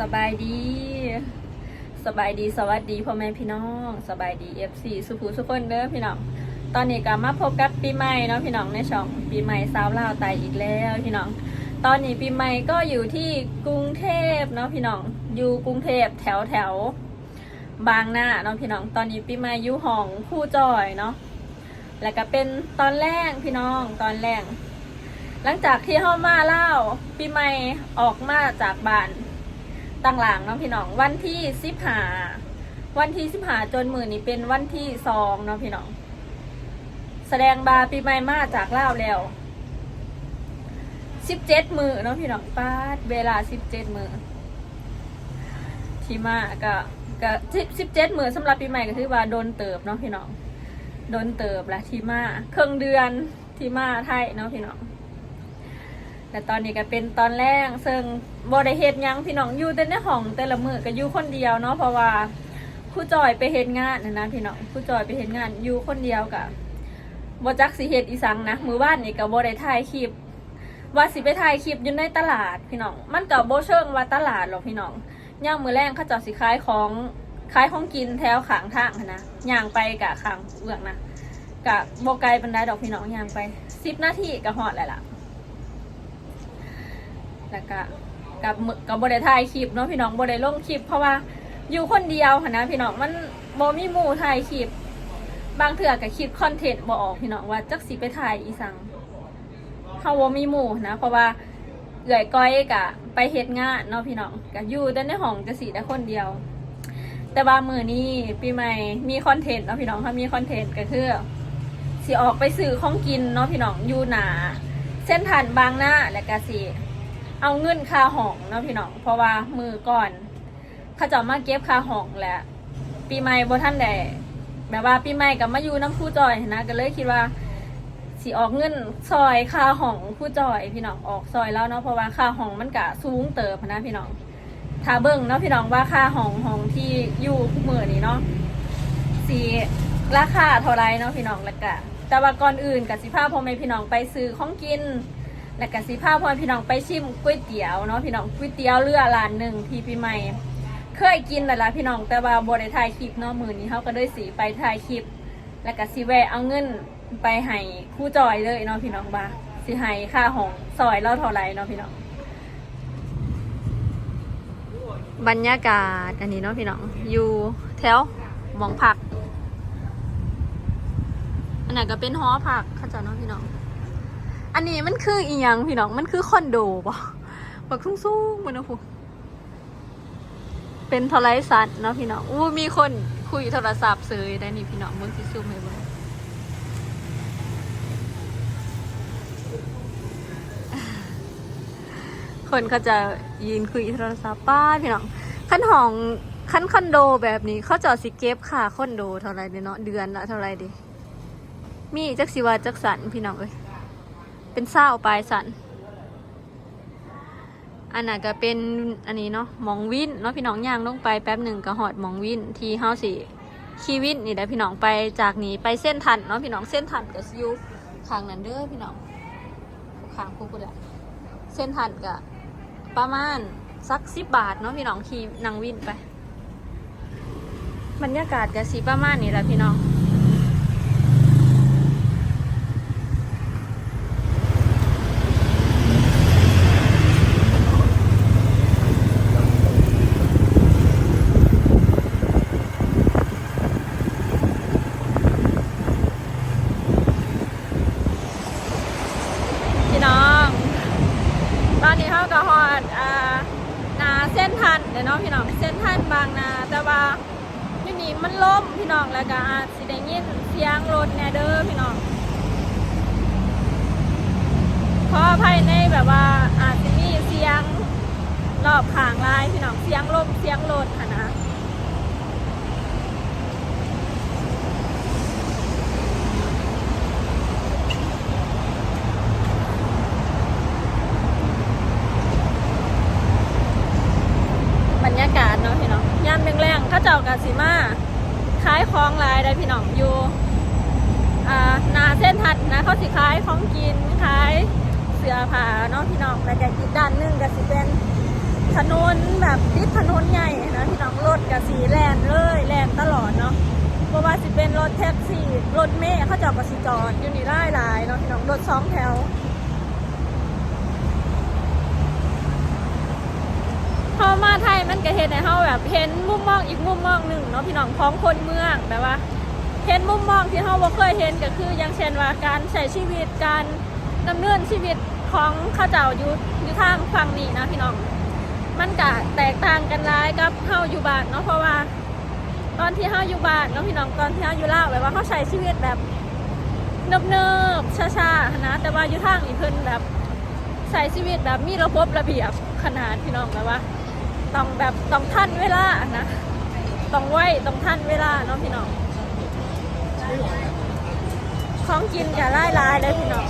สบายดี สบายดีสวัสดีพ่อแม่พี่น้อง สบายดีเอฟซีสุภูสุคนเด้อพี่น้อง ตอนนี้ก็มาพบกับปีใหม่เนาะพี่น้องในช่องปีใหม่สาวลาวไตอีกแล้วพี่น้อง ตอนนี้ปีใหม่ก็อยู่ที่กรุงเทพเนาะพี่น้อง อยู่กรุงเทพแถวแถวบางนาเนาะพี่น้อง ตอนนี้ปีใหม่อยู่ห้องคู่จอยเนาะ แล้วก็เป็นตอนแรกพี่น้องตอนแรกหลังจากที่เข้ามาเล่าปีใหม่ออกมาจากบ้าน ตั้งหลังเนาะพี่น้องวันที่สิบหาวันที่สิบหาจนมือนี้เป็นวันที่สองเนาะพี่น้อง แสดงบาปีใหม่มาจากเล่าวแล้วสิบเจ็ดมือเนาะพี่น้องป้าดเวลาสิบเจ็ดมือที่มาก็ก็สิบสิบเจ็ดมือสำหรับปีใหม่ก็คือว่าโดนเติบเนาะพี่น้องโดนเติบและที่มาครึ่งเดือนที่มาไทยเนาะพี่น้องแต่ตอนนี้ก็เป็นตอนแรกซึ่ง บริเฮ็ดหยังพี่น้องอยู่แต่ในห้องแต่ละมือก็อยู่คนเดียวเนาะเพราะว่าครู่จอยไปเฮ็ดงานนะนะพี่น้องครู่จอยไปเฮ็ดงานอยู่คนเดียวกับบ่จักสิเฮ็ดอีสังนะมือบ้านนี่ก็บ่ได้ถ่ายคลิปว่าสิไปถ่ายคลิปอยู่ในตลาดพี่น้อง มันก็บ่เชิงว่าตลาดหรอกพี่น้องย่างมือแรงเขาเจ้าสิขายของขายของกินแถวขางทางหั้นนะย่างไปกะขางเอื้องนะกะบ่ไกลปานใดดอกพี่น้องย่างไป10นาทีก็ฮอดแล้วล่ะแล้วก็ กับมึกับบได้ถ่ายคลิปเนาะพี่น้องบได้ลงคลิป เพราะว่าอยู่คนเดียวนะพี่น้องมันบ่มีหมู่ถ่ายคลิป บางเถื่อกับคลิปคอนเทนต์บ่ออกพี่น้องว่าจักสิไปถ่ายอีสังเขาบ่มีหมู่นะเพราะว่าเอื่อยก้อยกะไปเฮ็ดงานเนาะพี่น้องก็อยู่แต่ในห้องจะสีแต่คนเดียว แต่ว่ามือนี้ปีใหม่มีคอนเทนต์เนาะพี่น้องถ้ามีคอนเทนต์ก็คือสิออกไปซื้อของกินเนาะพี่น้องอยู่หนาเส้นทางบางหน้าและก็สิ เอาเงินค่าห้องเนาะพี่น้อง เพราะว่ามือก่อน เขาจะมาเก็บค่าห้องแหละปีใหม่บ่ท่านใดแบบว่าปีใหม่กับมาอยู่น้ำผู้จอยนะก็เลยคิดว่าสิออกเงินซอยค่าห้องผู้จอยพี่น้องออกซอยแล้วเนาะเพราะว่าค่าห้องมันกะสูงเติบนะพี่น้องถ้าเบิ่งเนาะพี่น้องว่าค่าห้องห้องที่อยู่คู่มือนี้เนาะสีราคาเท่าไรเนาะพี่น้องแล้วก็แต่ว่าก่อนอื่นกับสิพาพ่อแม่พี่น้องไปซื้อของกิน แล้วก็สิพาพ่อพี่น้องไปชิมก๋วยเตี๋ยวเนาะพี่น้องก๋วยเตี๋ยวเรือร้านหนึ่งที่ปีใหม่เคยกินแต่ละพี่น้องแต่ว่าบ่ได้ถ่ายคลิปเนาะมือนี้เขาก็เลยสีไปถ่ายคลิป แล้วก็สิแวะเอาเงินไปให้คู่จอยเลยเนาะพี่น้องบ้าสิให้ค่าของซอยเล่าเท่าไรเนาะพี่น้องบรรยากาศอันนี้เนาะพี่น้องอยู่แถวหมองผัก อันไหนก็เป็นหอผักข้าใจเนาะพี่น้อง อันนี้มันคืออีหยังพี่น้อง มันคือคอนโดป่ะแบบสูงๆมันนะพูเป็นโทรศัพท์เนาะพี่น้อง อู้มีคนคุยโทรศัพท์เสยได้นี่พี่น้องมื่อกี้ซูมให้เบิ่งคนเขาจะยืนคุยโทรศัพท์ป้าพี่น้องขั้นห้องขั้นคอนโดแบบนี้เขาจอาสิเก็บค่าคอนโดเท่าไรเนาะเดือนละเท่าไรดี มีจักสิวาจักสันพี่น้องเอ้ย เป็นเศร้าปลายสัน อันน่ะก็เป็นอันนี้เนาะมองวินเนาะพี่น้องย่างลงไปแป๊บหนึ่งก็หอดมองวินที่เฮาสิขี่วินนี่แหละพี่น้องไปจากนี้ไปเส้นทันเนาะพี่น้องเส้นทันกับซิวทางนั้นเด้อพี่น้องทางพวกกูแหละเส้นทันก็ประมาณสักสิบบาทเนาะพี่น้องขี่นั่งวินไป บรรยากาศก็สีประมาณนี้แหละพี่น้อง พี่น้อง ตอนนี้เขาก็ฮอดอ่านาเส้นทันเดี๋ยวเนาะพี่น้อง เส้นทันบางนา แต่ว่าที่นี่มันล่มพี่น้องแล้วก็อาจสิได้ยินเสียงรถแนเดอร์พี่น้อง เพราะภายในแบบว่าอาจจะมีเสียงรอบข้างลายพี่น้อง เสียงลมเสียงรถค่ะนะ บรรยากาศเนาะพี่น้องยามแรงๆ เข้าเจ้ากาสิมาขายของลายได้พี่น้องอยู่อ่านาเส้นทัดนะเขาสิขายของกินขายเสื้อผ้าเนาะพี่น้องแล้วก็อีกด้านหนึงก็สิเป็นถนนแบบติดถนนใหญ่นะพี่น้องรถกับสีแลนเลยแลนตลอดเนาะเพราะว่าสิเป็นรถแท็กซี่รถเมล์เขาเจอดกับสีจอดอยู่นี่ได้หลายเนาะพี่น้องรถสองแถว พอมาไทยมันก็เห็นในเฮาแบบเห็นมุมมองอีกมุมมองหนึ่งเนาะพี่น้องของคนเมืองแบบว่า เห็นมุมมองที่เฮาบ่เคยเห็นก็คืออย่างเช่นว่าการใช้ชีวิตการดำเนินชีวิตของข้าเจ้าอยู่อยู่ทางฝั่งนี้นะพี่น้อง มันก็แตกต่างกันหลายกับเฮาอยู่บ้านเนาะเพราะว่า ตอนที่เฮาอยู่บ้านเนาะพี่น้องตอนที่เฮาอยู่ลาวแบบว่าเขาใช้ชีวิตแบบเนิบๆช้าๆนะแต่ว่าอยู่ทางนี่เพิ่นแบบใช้ชีวิตแบบมีระบบระเบียบขนาดพี่น้องแบบว่า ต้องแบบต้องทันเวลานะต้องไหวต้องทันเวลาเนาะพี่น้องของกินกับไล่ลายเลยพี่น้อง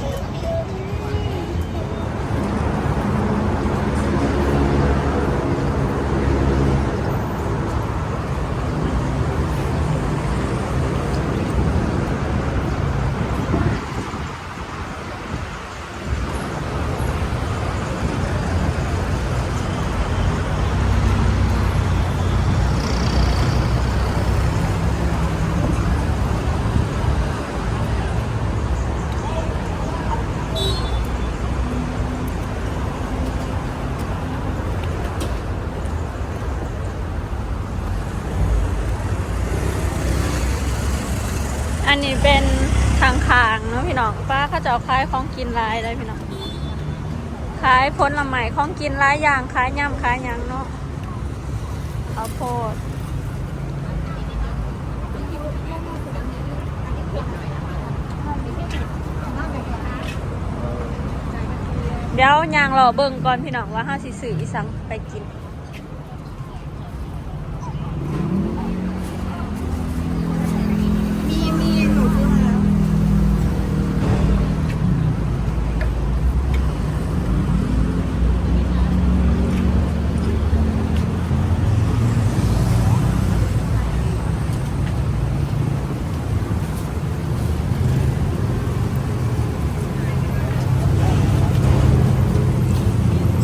นี้เป็นทางคางเนาะพี่น้องป้าเขาจะเอาขายของกินหลายเลยพี่น้องขายผลไม้ของกินหลายอย่างขายย่ำขายยังเนาะข้าวโพดเดี๋ยวยางรอเบิ่งก่อนพี่น้องว่าห้าสิซื้ออีสังไปกิน มีมีหนูซื้อมาแล้ว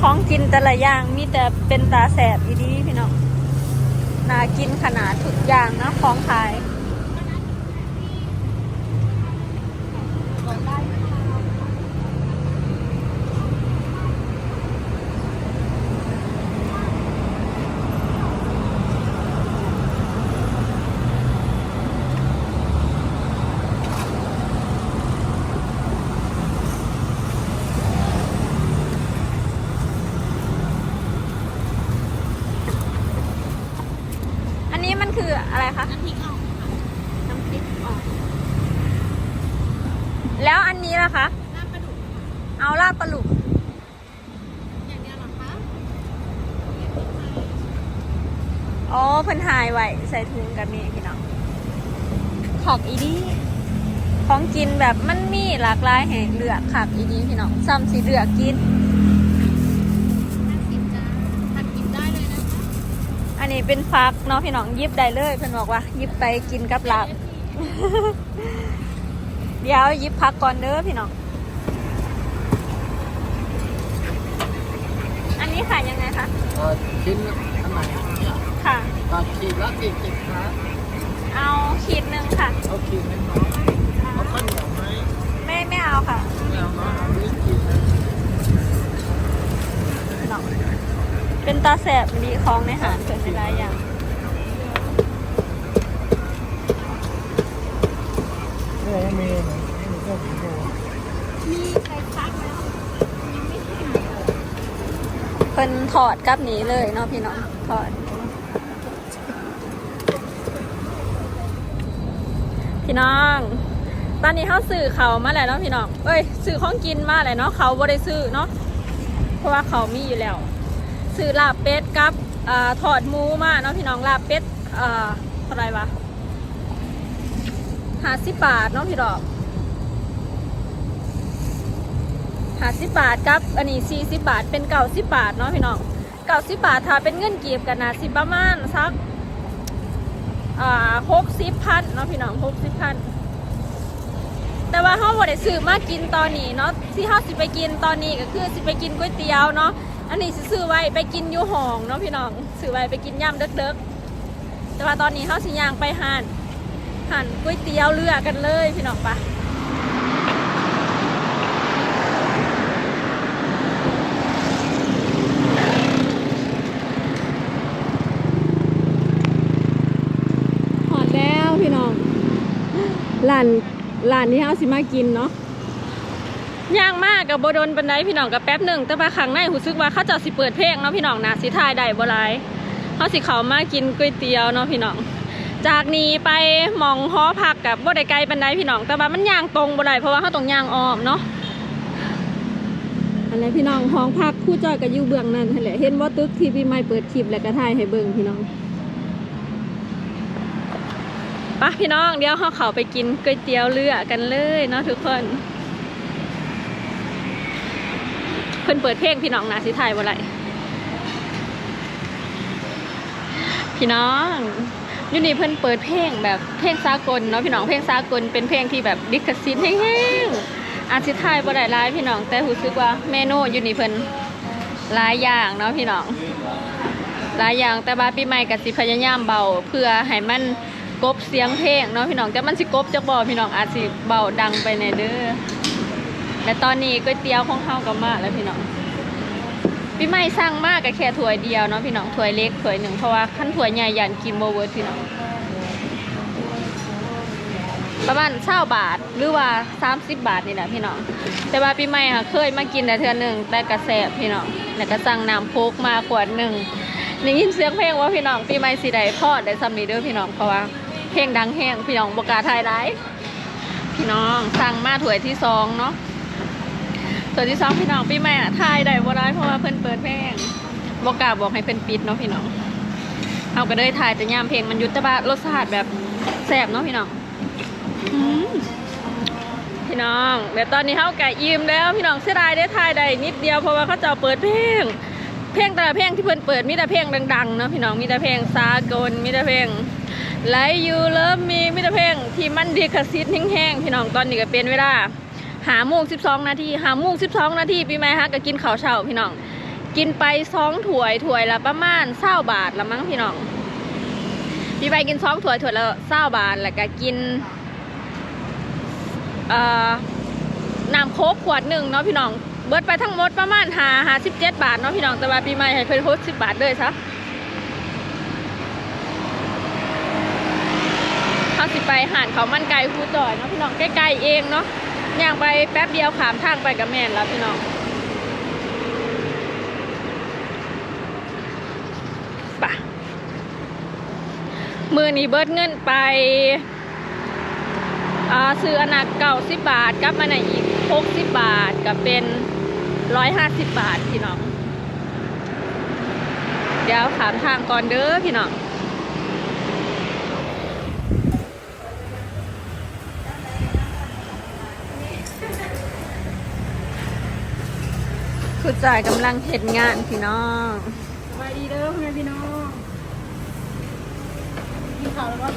ของ กินแต่ละอย่างมีแต่เป็นตาแสบอีดีพี่น้องน่ากินขนาดทุกอย่างนะของขาย อันนี้มันคื ออะไรคะน้ำพริกอ่องค่ะน้ำพริกอ่องแล้วอันนี้ล่ะคะน้ำปลาดุกเอาลาบปลาหลุกอย่างเดียวเหรอคะอ๋อเพิ่นหายไว้ใส่ถุงกับนี่พี่น้องขอกอีดีของกินแบบมันมีหลากหลายแห่งเลือกขักอีดีพี่น้องซ้ำสิเลือกกิน นนี้เป็นฟักเนาะพี่น้องหยิบได้เลยเพิ่นบอกว่าหยิบไปกินกับลาบเดี๋ยวหยิบพักก่อนเด้อพี่น้อง อันนี้ขายยังไงคะเอ่อชิ้นอันไหนเนี่ยค่ะก็ขีดละกี่สิบครับเอาขีดหนึ่งค่ะ เอาขีดหนึงเนาะเอาข้าวเหนียวไหมไม่ไม่เอาค่ะไม่เอาเนาะเอาลิ้นขีดหนึง พี่น้อง เป็นตาแสบดีของในหารเกิดหลายอย่าง เนี่ยยังมีนะไมีเครื่องถึงโลมีใครพักแล้วยังไม่ถึงเพิ่นถอดกับนี้เลยเนาะพี่น้องถอด พี่น้อง ตอนนี้เขาซื้อเขามาแล้วเนาะพี่น้อง เอ้ยซื้อของกินมาแล้วเนาะเขาบ่ได้ซื้อเนาะเพราะว่าเขามีอยู่แล้ว ซื้อลาบเป็ดกับอ่าถอดหมูมาเนาะพี่น้องลาบเป็ดอ่าเท่าไรวะห้าสิบบาทเนาะพี่ดอกห้าสิบบาทกับอันนี้สี่สิบบาทเป็นเก้าสิบบาทเนาะพี่น้องเก้าสิบบาทถ้าเป็นเงินกีบกันนะสิประมาณสักอ่าหกสิบพันเนาะพี่น้องหกสิบพันแต่ว่าเขาบ่ได้ซื้อมากินตอนนี้เนาะที่เขาสิไปกินตอนนี้ก็คือสิไปกินก๋วยเตี๋ยวเนาะ อันนี้สิซื้อไว้ไปกินยูห้องเนาะพี่น้องซื้อไว้ไปกินย่ำเด็กๆแต่ว่าตอนนี้เขาสิย่างไปหานหันก๋วยเตี๋ยวเรือกันเลยพี่น้องปะหอดแล้วพี่น้องร้านร้านที่เขาสิมากินเนาะ ย่างมากกับโบโดนปันไดพี่น้องกับแป๊บหนึ่งแต่ว่าครั้งในหูซึกว่าเขาเจะสิเปิดเพลงเนาะพี่น้องนะสิทายได้บ่ไรเขาสิเขามากินก๋วยเตี๋ยวเนาะพี่น้อง จากนี้ไปหมองหอพักกับบ่ได้ไกลปันไดพี่น้อง แต่ว่ามันย่างตรงบ่ได้เพราะว่าเขาต้องย่างอ้อมเนาะอันนี้พี่น้องห้องพักคู่จอยกับอยู่เบื้องนั้นนั่นแหละเห็นว่าตึกที่พี่ไม่เปิดคลิปแล้วก็ถ่ายให้เบิ่งพี่น้องไปะพี่น้องเดี๋ยวเขาเขาไปกินก๋วยเตี๋ยวเรือกันเลยเนาะทุกคน เพิ่นเปิดเพลงพี่น้องนาสิไทยบ่ไรพี่น้องยูนี่เพิ่นเปิดเพลงแบบเพลงสากลเนาะพี่น้องเพลงสากลเป็นเพลงที่แบบดิคซินแห้งๆอาจสิไทยบ่ได้หลายพี่น้องแต่รู้สึกว่าเมนูยูนี่เพิ่นหลายอย่างเนาะพี่น้องหลายอย่างแต่ว่าปีใหม่ก็สิพยายามเบาเพื่อให้มันกบเสียงเพลงเนาะพี่น้องแต่มันสิกบจักบ่พี่น้องอาจสิเบาดังไปในเด้อ และตอนนี้ก๋วยเตี๋ยวของเขาก็มาแล้วพี่น้องพี่ไม่สั่งมากกับแค่ถ้วยเดียวเนาะพี่น้องถ้วยเล็กถ้วยหนึ่งเพราะว่าขั้นถ้วยใหญ่ยันกินโบเวิร์ดพี่น้องประมาณเช่าบาทหรือว่า 30 บาทนี่แหละพี่น้อง แต่ว่าพี่ไม่ค่ะเคยมากินแต่เทือหนึ่งแต่กระแสบพี่น้องแล้วก็สั่งน้ำโคกมาขวดหนึ่งได้ยินเสียงเพลงว่าพี่น้องพี่ไม่สีใดพอดได้ซัมนีเด้อพี่น้องเพราะว่าเพลงดังแห้งพี่น้องบกล้าทยได้พี่น้องสั่งมาถ้วยที่สองเนาะ ส่วนที่สองพี่น้องปีใหม่อะทายได้บ่ได้เพราะว่าเพิ่นเปิดเพลงบอกกล้าบอกให้เพิ่นปิดเนาะพี่น้องเอาก็เลยทายแต่ยามเพลงมันยุตบารสชาติแบบแซ่บเนาะพี่น้องพี่น้องเดี๋ยวตอนนี้เฮาไก่ยิ้มแล้วพี่น้องเสียดายได้ทายได้นิดเดียวเพราะว่าเขาเจะเปิดเพลง เพลงแต่ละเพลงที่เพิ่นเปิดมีแต่เพลงดังๆเนาะพี่น้องมีแต่เพลงสากลมีแต่เพลงไลยูเลิฟมีมีแต่เพลงที่มันดีคซิดแห้งๆพี่น้องตอนนี้ก็เป็นเวลา หาโมงสิบสองนาทีหาโมงสิบสองนาทีปีใหม่ฮะก็กินข้าวเช้าพี่น้อง กินไปสองถ้วยถ้วยละประมาณเศร้าบาทละมั้งพี่น้องปีใหม่กินสองถ้วยถ้วยละเศร้าบาทแล้วก็กินเอ่อน้ำโค้กขวดหนึ่งเนาะพี่น้อง เบิดไปทั้งหมดประมาณหาหาสิบเจ็ดบาทเนาะพี่น้องแต่ว่าปีใหม่ให้เพิ่นโฮสสิบบาทเลยซะเขาสิไปหานเขาวมันไก่คูจอยเนาะพี่น้องใกล้ๆเองเนาะ ย่างไปแป๊บเดียวขามทางไปกับแม่นแล้วพี่น้องปะมือนี้เบิดเงินไปอ่าซื้ออนนักเก่าสิบบาทกลับมาในอีกหกสิบบาทก็เป็นร้อยห้าสิบบาทพี่น้อง เดี๋ยวขามทางก่อนเด้อพี่น้อง คุณจ่ายกำลังเห็นงานพี่น้องสบายดีเด้อพ่อแม่พี่น้องกินข้าวแล้วก็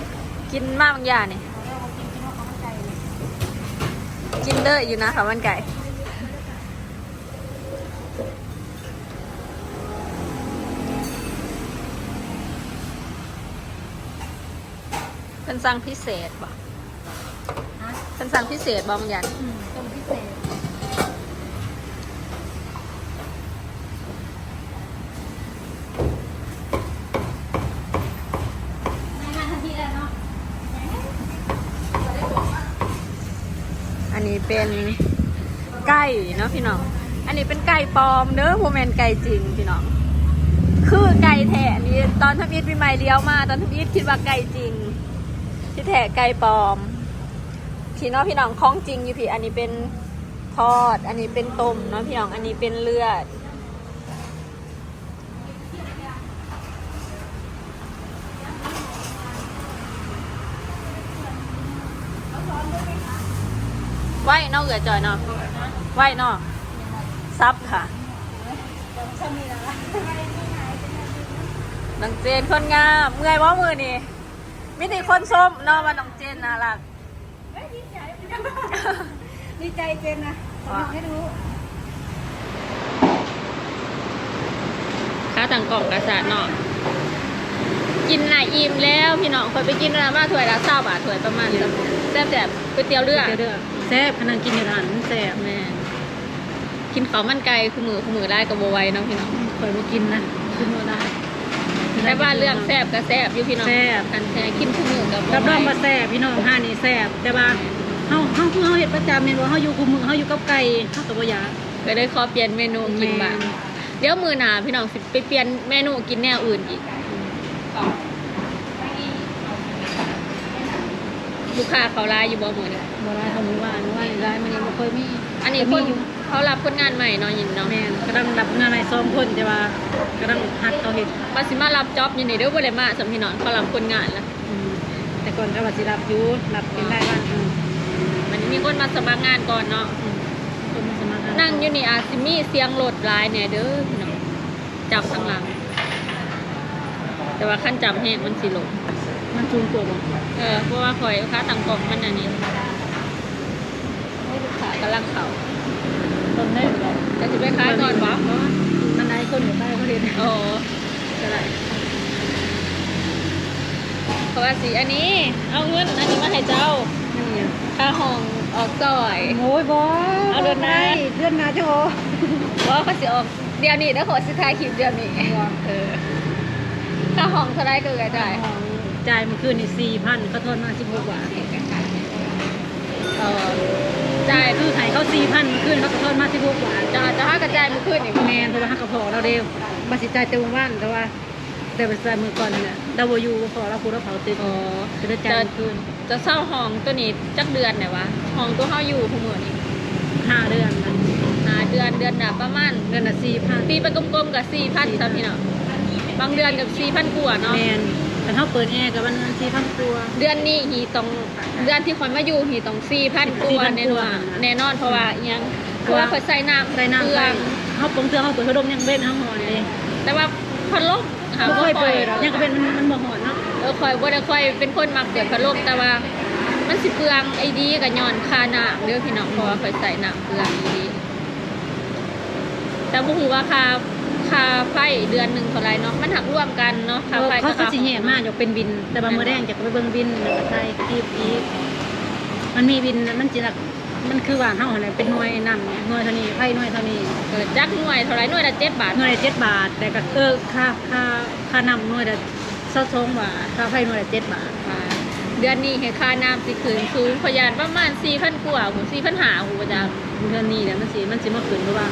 กินมากบางอย่างนี่เรากินกินว่าเขาเข้าใจเลยกินเด้ออยู่นะค่ะมันไก่เป็นสั่งพิเศษบ่ฮะเป็นสั่งพิเศษบ่บางอย่าง อืมต้มพิเศษในงานทันทีเลยเนาะ อันนี้เป็นไก่เนาะพี่น้อง อันนี้เป็นไก่ปลอมเด้อโมเมนไก่จริงพี่น้อง คือไก่แท้อันนี้ตอนทำอีทปีใหม่เลี้ยวมา ตอนทำอีทคิดว่าไก่จริง ที่แท้ไก่ปลอม พี่น้องพี่น้องของจริงอยู่พี่ อันนี้เป็นทอด อันนี้เป็นต้มเนาะพี่น้อง อันนี้เป็นเลือด ไหว เอกเอือจอยเนาะไหวเนาะซับค่ะน้องเจนคนงามเมื่อยว่ามือนี่มิติคนส้มนาะมาน้องเจนน่ารักดีใจเจนนะบอให้รู้ค่าต่างกล่องกระสาดเนาะกินน่ะอิ่มแล้วพี่น้องคนไปกินนะว่าถ้วยละเศร้าบาทถ้วยประมาณแซ่บแบบก๋วยเตี๋ยวเรือเด้อ แซ่บพนังกินอยู่ร้านแซ่บแม่กินข้าวมันไก่คือมือคือมือได้กับโบไหว้เนาะพี่น้องข่อยบ่กินนะขึ้นบ่ได้แต่ว่าเรื่องแซ่บก็แซ่บอยู่พี่น้องแซ่บกันแท้กินคือมือกับบ่รับรไหว้องว่าแซ่บพี่น้องห้านี่แซ่บแต่ว่าเฮาเฮาคือเฮาเฮ็ดประจำแม่นบ่เฮาอยู่คุมมือเฮาอยู่กับไก่เฮาก็บ่อยากก็เลยขอเปลี่ยนเมนูกินบ้างแม่เดี๋ยวมือหนาพี่น้องสิไปเปลี่ยนเมนูกินแนวอื่นอีก ลูกค้าเขาลายอยู่บ่มือนี่บ่ได้ทำมื้อวานว่าได้มันยังบ่ค่อยมีอันนี้คนเขารับคนงานใหม่เนาะยินเนาะแม่นกำลังรับงานหลายสองคนแต่ว่ากำลังหัดเขาเฮ็ดมาสิมารับจ็อบอยินนี่เด้อบ่ได้มาสำพี่น้องเขารับคนงานละอืมแต่ก่อนก็ว่าสิรับอยู่รับเป็นได้บ้างอืมมันมีคนมาสมัครงานก่อนเนาะคนมาสมัครงานั่งอยู่นี่อาจสิมีเสียงรถหลายแหน่เด้อพี่น้องจับข้างหลัง แต่ว่าขั้นจับแห้งมันสิลง มันสูงกว่าบ่เออเพราะว่าคอยค้าต่างกล่องมันอันนี้ให้ลูกค้ากำลังเขาต้นได้บ่จะจะไปขายก่อนวะมันได้คนอยู่ใต้เขาเฮ็ดโอ้ก็ได้เพราะว่าสีอันนี้ เอาเงินอันนี้มาให้เจ้านั่นไงค่าห้องออกซอยโอ้ยบ่เอาเดือนหน้าเดือนหน้าจะโอว่าเขาสิออกเดี๋ยวนี้แล้วขอสิทายคลิปเดี๋ยวนี้เออค่าห้องเท่าไรก็ได้ จ่ายเมื่อคืนนี่สี่พันเขาทอนมาสิบหกบาทเออจ่ายคือให้เขาสี่พันเมื่อคืนเขาก็ทอนมาสิบหกบาทจะจะให้กระจายมือขึ้นอีกแมนเพราะว่าหักกระพอเราเร็วบัตรสิจ่ายเต็มวันแต่ว่าแต่ไปจ่ายมือก่อนเนี่ยดาวยูพอเราพูดเราเผาติดอ๋อจะได้จ่ายเมื่อคืนจะเศร้าห้องตัวนี้จักเดือนไหนวะห้องตัวเฮาอยู่ผู้มือนี่ห้าเดือนนะหาเดือนเดือนหนาประมาณเดือนละสี่พันตีไปกลมๆกับสี่พันครับพี่เนาะบางเดือนกับสี่พันกว่าเนาะ แมนแต่เขาเปิดแอร์กับวันนั้นสี่พันตัวเดือนนี้หีตรงเดือนที่คอยมาอยู่หีตรงสี่พันกว่า4,000แน่นอนแน่นอนเพราะว่าอิหยังเพราะว่าคอยใส่น้ำใส่น้ำเกลืใส่อเขาปรุงเครื่องเขาเปิดพัดลมยังเว้นห้องหอนเลยแต่ว่าพัดลมหาเขาว่าค่อยปล่เปิอยดหรอกยังก็เป็นมันมันบ่หอนเนาะเออคอยว่าได้คอยเป็นคนมักเปิดพัดลมแต่ว่ามันสิเปลืองไอ้ดีกับย้อนคาน้ำเด้อพี่น้องเพราะว่าคอยใส่น้ำเปลืองอีดีแต่บุหูว่าคา คาไฟเดือนหนึ่งเท่าไหรเนาะมันหักร่วมกันเนาะคาไฟเขากับเขาค่สิแย่มากอยากเป็นบิน แต่บางมือแดงจะไปเบิ่งบินแล้วก็ใส่กีบอีกมันมีบินมันจิรักมันคือว่าเฮาอะไรเป็นหน่วยนำหน่วยเท่านี้ไพ่หน่วยเท่านี้เกิดจักหน่วยเท่าไหรหน่วยละเจ็ดบาทหน่วยละเจ็ดบาท แต่ก็เออค่าค่าค่านำหน่วยละเศร้าสองบาทค่าไพ่หน่วยละเจ็ดบาทอ่าเดือนนี้ให้ค่าน้ำสิคืนสูงพยานประมาณสี่พันกว่าหูสี่พันหาหูประจเดือนนี้เนี่ยมันสิมันสิมาขึ้นเพราะว่า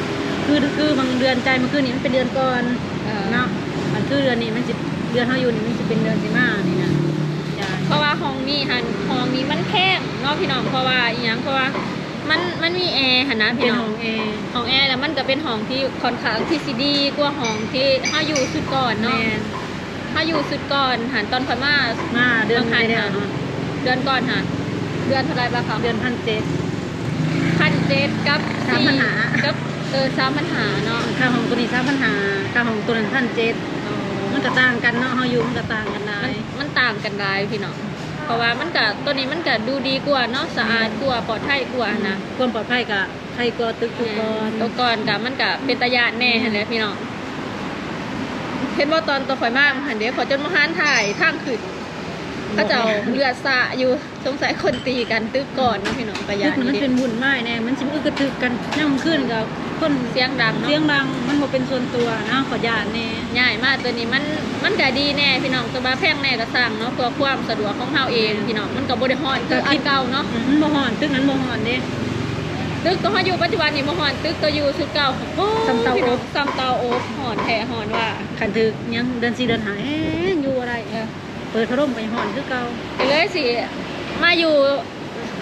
คือคือบางเดือนใจายมันคือนี่มันเป็นเดือนก่อนำเนาะมันคือเดือนนี้มันสิเดือนเฮาอยู่นี่มันสิเป็นเดือนสิมานี่นะจ่ายเพราะว่าห้องนี้หันห้องนี้มันแคบเนาะพี่น้องเพราะว่าอหยังเพราะว่ามันมันมีแอร์หันนะเป็พี่นน้ขององแอร์ห้องแอร์แล้วมันก็เป็นห้องที่ค่อนข้างที่สิดีกว่าห้องที่เฮาอยู่สุดก่อนแม่เนาะเฮาอยู่สุดก่อนหันตอนพม่ามาเดือนบางคันเดียวค่ะเดือนก่อนหันเดือนเท่าไรบ้างคะเดือนพันเจ็ดพันเจ็ดกับสามพันหากับ เออสามพันหาเนาะค่าของตัวนี้สามพันหาค่าของตัวนั้นพันเจ็ดมันก็ต่างกันเนาะเฮาอยู่มันก็ต่างกันได้มันมันต่างกันได้พี่น้องเพราะว่ามันก็ตัวนี้มันก็ดูดีกว่าเนาะสะอาดกว่าปลอดภัยกว่านะความปลอดภัยกับใครก็ตึกทุกคนตัวก่อนกับมันก็เป็นตะยานแน่หั่นแหละพี่น้องเห็นว่าตอนตัวข่อยมากหันเดี๋ยวขอจนมาหานถ่ายทางขึ้น เขาเจ้าเลือดสะอยู่สงสัยคนตีกันตึกก่อนเนาะพี่น้องตะยาตึนกมันนี่เป็นบุญไม้แน่มันสิอึกกระทึกกันย่ำขึ้นกับคนเสียงดังเนาะเสียงดังมันบ่เป็นส่วนตัวนะขอญาตแน่ง่ายมากตัวนี้มันมันก็ดีแน่พี่น้องตัวบ้าแพงแน่ก็สั่งเนาะเพื่อความสะดวกของเฮาเองพี่น้องมันก็บ่ได้ฮ้อนคืออันเก่าเนาะมันบ่ฮ้อนตึกนั้นบ่ฮ้อนเด้ตึกตัวเฮาอยู่ปัจจุบันนี่บ่ฮ้อนตึกตัวอยู่สุดเก่าโอ้ซ้ำเตาพี่น้โอ๊องบซ้ำเตาโอบฮ้อนแท้ฮ้อนว่าคันถึกยังเดือน4เดือน5เอ๊ะอยู่อะไรเออ เปิดพัดลมไปฮ้อนคือเก่าก็เลยสิมาอยู่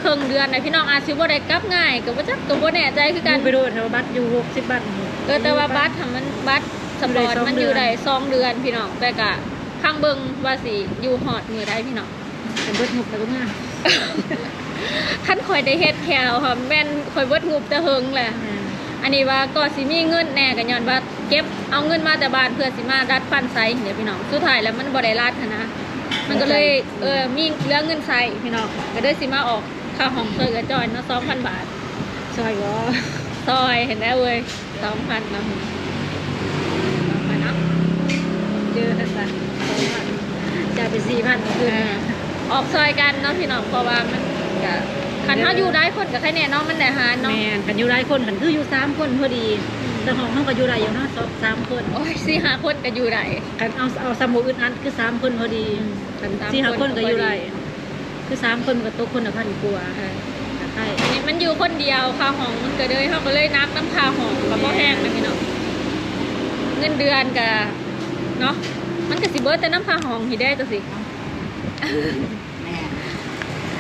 ครึ่งเดือนนะพี่น้องอาจสิบ่ได้กลับง่ายก็บ่จักก็บ่แน่ใจคือกักันน ไปโดดแถวบัตรอยู่60บาทเออแต่ว่าบัตรทำมันบัตรสปอร์ตอยู่ได้สองมันอยู่เดือนได้สองเดือนพี่น้องแต่ก็ข้างเบิ่งว่าสิอยู่ฮอดมือได้พี่น้องเป็นเบิดงบแล้วก็มาคันข่อยได้เฮ็ดแถวค่ะแม่นข่อยเบิดงบแต่เฮิงแหละอันนี้ว่าก็สิมีเงินแหน่กันย้อนว่าเก็บเอาเงินมาแต่บ้านเพื่อสิมารัดฟันไซเดี๋ยวพี่น้องสุดท้ายแล้วมันบ่ได้รัดหั้นนะ มันก็เลยเออมีเรื่องเงินใส่พี่น้องก็ได้ซีมาออกค่าห้องซอยกระจอยเนาะสองพันบาทซอยก็ซอยเห็นได้เว้ยสองพันนะมาเนาะเจอกันสองพันจะไปสี่พันคือออกซอยกันเนาะพี่น้องเพราะว่ามันขันเขาอยู่ได้คนกับใครเนี่ยน้องมันแต่หาเนาะแมนขันอยู่ได้คนขันคืออยู่สามคนพอดี แต่ห้องห้องก็อยู่ได้อยู่เนาะสองสามคนโอ้ยสี่ห้าคนก็อยู่ได้กันเอาเอาสมุดอึดอัดคือสามคนพอดีกันสามสี่ห้าคนคนก็ก็พอดีอยู่ได้คือสามคนก็ตกคนละพันกว่าใช่อันนี้มันอยู่คนเดียวค่าห้องมันก็เลยเขาก็เลยนับน้ำค่าห้องกับพ่อแห้งนะพี่น้องเงินเดือนกับเนาะมันก็สิเบิร์แต่น้ำค่าห้องที่ได้ตัวสิแม่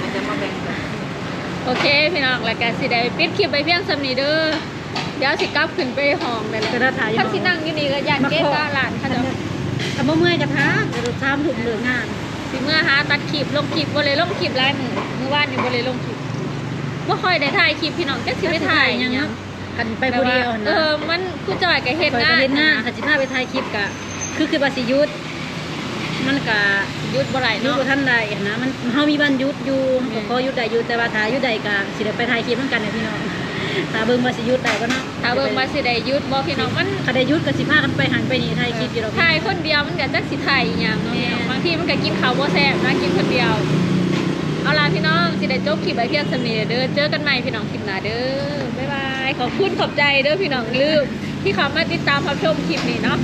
มันจะมาแบ่งกันโอเค พี่น้องแล้วก็สิได้ปิดคลิปไปเพียงสำนีเด้อ เดี๋ยวสิกลับขึ้นไปห้องได้เลก็ยได้ถ่ายอยู่ ถ้าสินั่งอยู่นี่ก็อยากเก๊ตาหลานเขาจะแต่เมื่อเมื่อยจะท้าเดี๋ยวสามถุงเหลืองาน สิเมื่อหาตัดคลิปลงคลิปบ่เลยลงคลิปหลายมือเมื่อวานนี่บ่เลยลงคลิปบ่ค่อยได้ถ่ายคลิปพี่น้องจักสิไปถ่ายหยังเนาะกันไปผู้เดียวเอนะอ มันผู้จอยก็เฮ็ดคอยงาไปนเฮ็ดงานถ้าสิพาไปถ่ายคลิปกะ คือคือบาสิหยุดมันกะหยุดบ่ไหลหยุดเนาะ บ่ทันใดนะ มันเฮามีวันหยุดอยู่แม่ก็พอหยุดได้อยู่แต่ว่าถ้าหยุดได้กะสิได้ไปถ่ายคลิปนำกันเนี่ยพี่น้อง ถ้าเบิ่งว่าสิหยุดได้บ่เนาะถ้าเบิ่งว่าสิได้หยุดบ่พี่น้องมันถ้าได้หยุดก็สิพากันไปหันไปนี่ถ่ายคลิปอยู่ดอกถ่ายคนเดียวมันก็จักสิถ่ายอีหยังเนาะพี่น้องบางทีมันก็กินข้าวบ่แซ่บนะกินคนเดียว เอาล่ะพี่น้องสิได้จบคลิปไว้เพียงสำนี้เด้อเจอกันใหม่พี่น้องคลิปหน้าเด้อบ๊ายบายขอบคุณขอบใจเด้อพี่น้องลืมที่เขามาติดตามรับชมคลิปนี้เนาะ